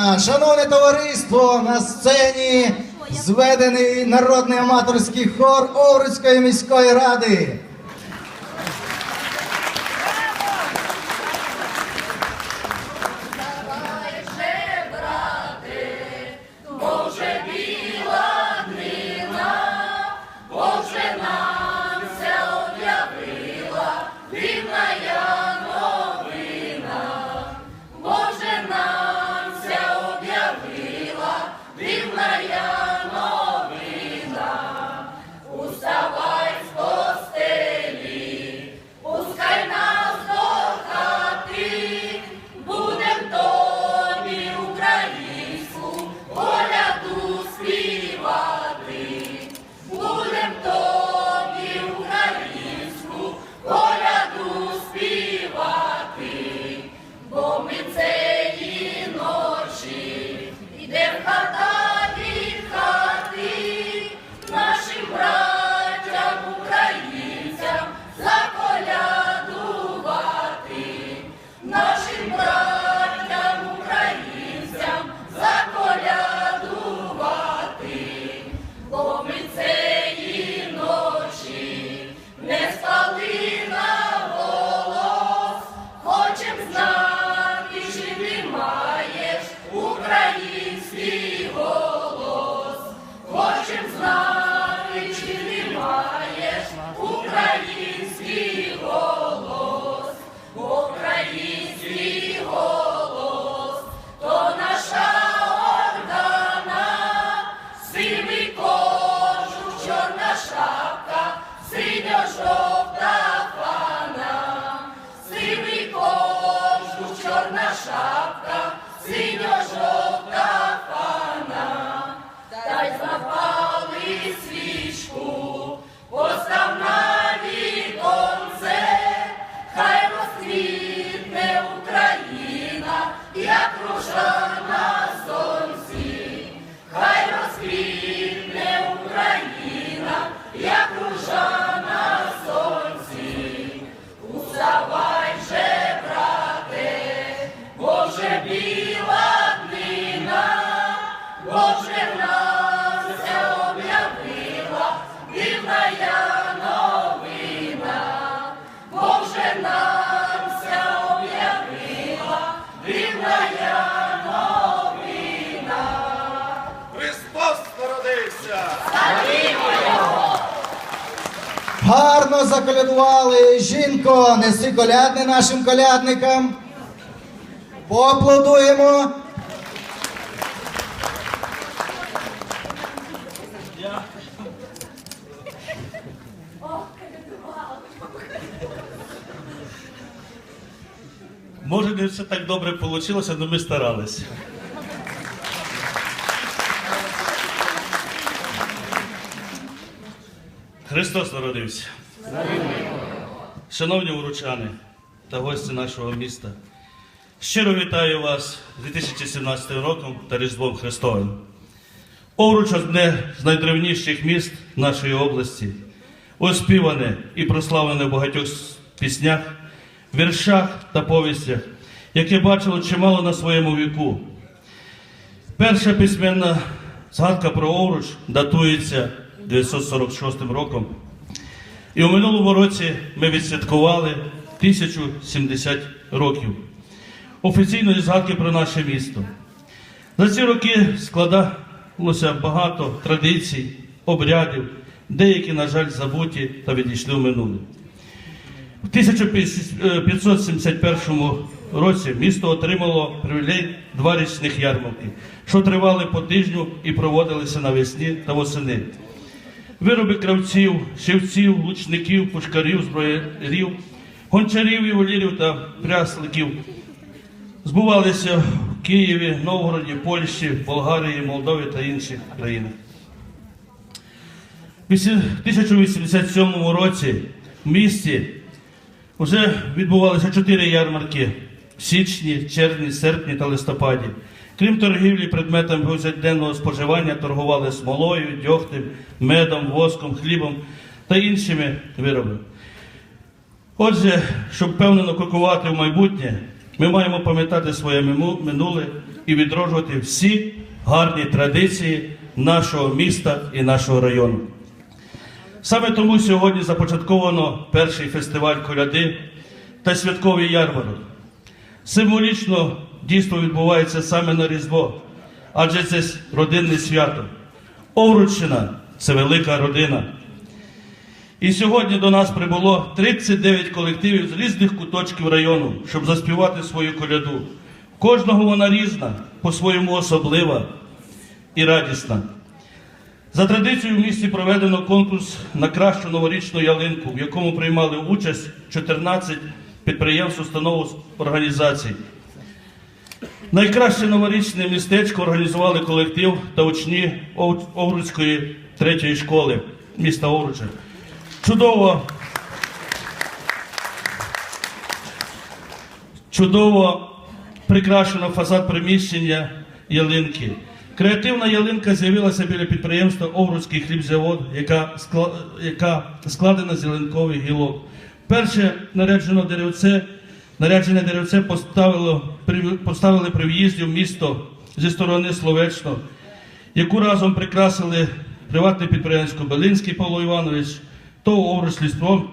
Шановне товариство, на сцені зведений народний аматорський хор Овруцької міської ради. Український Гарно заколядували. Жінко, неси колядне нашим колядникам. Поаплодуємо. Може, не все так добре вийшло, але ми старалися. Христос народився. Шановні уручани та гості нашого міста, щиро вітаю вас з 2017 роком та Різдвом Христовим. Овруч одне з найдревніших міст нашої області, оспіване і прославлене в багатьох піснях, віршах та повістях, яке бачило чимало на своєму віку. Перша письменна згадка про Овруч датується 946 роком. І у минулому році ми відсвяткували 1070 років офіційної згадки про наше місто. За ці роки складалося багато традицій, обрядів, деякі, на жаль, забуті та відійшли в минуле. В 1571 році місто отримало привілей два річних ярмарки, що тривали по тижню і проводилися навесні та восени. Вироби кравців, шивців, лучників, пушкарів, зброярів, гончарів, ювелірів та прясликів збувалися в Києві, Новгороді, Польщі, Болгарії, Молдові та інших країнах. В 1087 році в місті вже відбувалися чотири ярмарки січні, червні, серпні та листопаді. Крім торгівлі предметами повсякденного споживання, торгували смолою, дьогтем, медом, воском, хлібом та іншими виробами. Отже, щоб впевнено крокувати в майбутнє, ми маємо пам'ятати своє минуле і відроджувати всі гарні традиції нашого міста і нашого району. Саме тому сьогодні започатковано перший фестиваль коляди та святковий ярмарок. Символічно дійство відбувається саме на Різдво, адже це родинне свято. Овруччина це велика родина. І сьогодні до нас прибуло 39 колективів з різних куточків району, щоб заспівати свою коляду. Кожного вона різна, по-своєму особлива і радісна. За традицією в місті проведено конкурс на кращу новорічну ялинку, в якому приймали участь 14 підприємств, установ організацій. Найкраще новорічне містечко організували колектив та учні Ов- Овруцької третьої школи міста Овруча. Чудово. Чудово прикрашено фасад приміщення ялинки. Креативна ялинка з'явилася біля підприємства Овруцький хлібзавод, яка, яка складена з ялинкових гілок. Перше наряджено деревце, наряджене деревце поставило, поставили при в'їзді в місто зі сторони Словечно, яку разом прикрасили приватне підприємство Белинський Павло Іванович, ТОВ «Овруч Ліспром»